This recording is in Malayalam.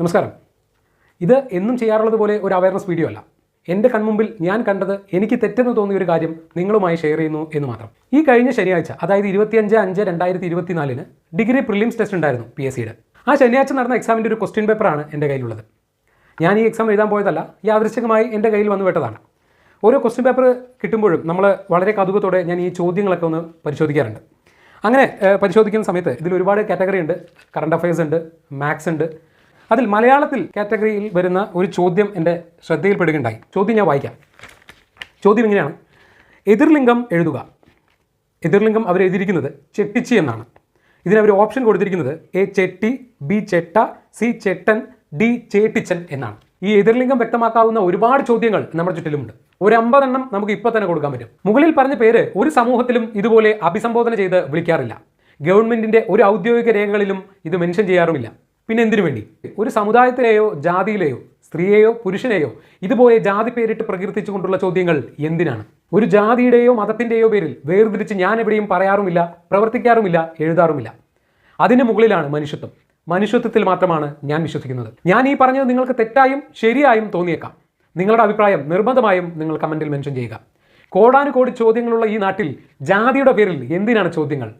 നമസ്കാരം. ഇത് എന്നും ചെയ്യാറുള്ളത് പോലെ ഒരു അവയർനെസ് വീഡിയോ അല്ല. എന്റെ കൺമുമ്പിൽ ഞാൻ കണ്ടത് എനിക്ക് തെറ്റെന്ന് തോന്നിയ ഒരു കാര്യം നിങ്ങളുമായി ഷെയർ ചെയ്യുന്നു എന്ന് മാത്രം. ഈ കഴിഞ്ഞ ശനിയാഴ്ച അതായത് ഇരുപത്തിയഞ്ച് അഞ്ച് രണ്ടായിരത്തി ഇരുപത്തിനാലിന് ഡിഗ്രി പ്രിലിംസ് ടെസ്റ്റ് ഉണ്ടായിരുന്നു പി എസ് സിയുടെ ആ ശനിയാഴ്ച നടന്ന എക്സാമിന്റെ ഒരു ക്വസ്റ്റ്യൻ പേപ്പറാണ് എന്റെ കയ്യിലുള്ളത്. ഞാൻ ഈ എക്സാം എഴുതാൻ പോയതല്ല യാദൃശ്ചികമായി എന്റെ കയ്യിൽ വന്നു വിട്ടതാണ്. ഓരോ ക്വസ്റ്റ്യൻ പേപ്പർ കിട്ടുമ്പോഴും നമ്മൾ വളരെ കൗതുകത്തോടെ ഞാൻ ഈ ചോദ്യങ്ങളൊക്കെ ഒന്ന് പരിശോധിക്കാറുണ്ട്. അങ്ങനെ പരിശോധിക്കുന്ന സമയത്ത് ഇതിൽ ഒരുപാട് കാറ്റഗറി ഉണ്ട്. കറണ്ട് അഫയേഴ്സ് ഉണ്ട് മാത്സ് ഉണ്ട് അതിൽ മലയാളത്തിൽ കാറ്റഗറിയിൽ വരുന്ന ഒരു ചോദ്യം എന്റെ ശ്രദ്ധയിൽപ്പെടുകയുണ്ടായി. ചോദ്യം ഞാൻ വായിക്കാം. ചോദ്യം ഇങ്ങനെയാണ്. എതിർലിംഗം എഴുതുക. എതിർലിംഗം അവർ എഴുതിയിരിക്കുന്നത് ചെട്ടിച്ചി എന്നാണ്. ഇതിനവർ ഓപ്ഷൻ കൊടുത്തിരിക്കുന്നത് എ ചെട്ടി ബി ചെട്ട സി ചെട്ടൻ ഡി ചേട്ടിച്ചൻ എന്നാണ്. ഈ എതിർലിംഗം വ്യക്തമാക്കാവുന്ന ഒരുപാട് ചോദ്യങ്ങൾ നമ്മുടെ ചുറ്റിലുമുണ്ട്. ഒരു അമ്പതെണ്ണം നമുക്ക് ഇപ്പോൾ തന്നെ കൊടുക്കാൻ പറ്റും. മുകളിൽ പറഞ്ഞ പേര് ഒരു സമൂഹത്തിലും ഇതുപോലെ അഭിസംബോധന ചെയ്ത് വിളിക്കാറില്ല. ഗവൺമെന്റിന്റെ ഒരു ഔദ്യോഗിക രേഖകളിലും ഇത് മെൻഷൻ ചെയ്യാറുമില്ല. പിന്നെ എന്തിനു വേണ്ടി? ഒരു സമുദായത്തിലെയോ ജാതിയിലെയോ സ്ത്രീയെയോ പുരുഷനെയോ ഇതുപോലെ ജാതി പേരിട്ട് പ്രകീർത്തിച്ചുകൊണ്ടുള്ള ചോദ്യങ്ങൾ എന്തിനാണ്? ഒരു ജാതിയുടെയോ മതത്തിന്റെയോ പേരിൽ വേർതിരിച്ച് ഞാൻ എവിടെയും പറയാറുമില്ല പ്രവർത്തിക്കാറുമില്ല എഴുതാറുമില്ല. അതിന് മുകളിലാണ് മനുഷ്യത്വം. മനുഷ്യത്വത്തിൽ മാത്രമാണ് ഞാൻ വിശ്വസിക്കുന്നത്. ഞാൻ ഈ പറഞ്ഞത് നിങ്ങൾക്ക് തെറ്റായും ശരിയായും തോന്നിയേക്കാം. നിങ്ങളുടെ അഭിപ്രായം നിർബന്ധമായും നിങ്ങൾ കമന്റിൽ മെൻഷൻ ചെയ്യുക. കോടാനുകോടി ചോദ്യങ്ങളുള്ള ഈ നാട്ടിൽ ജാതിയുടെ പേരിൽ എന്തിനാണ് ചോദ്യങ്ങൾ?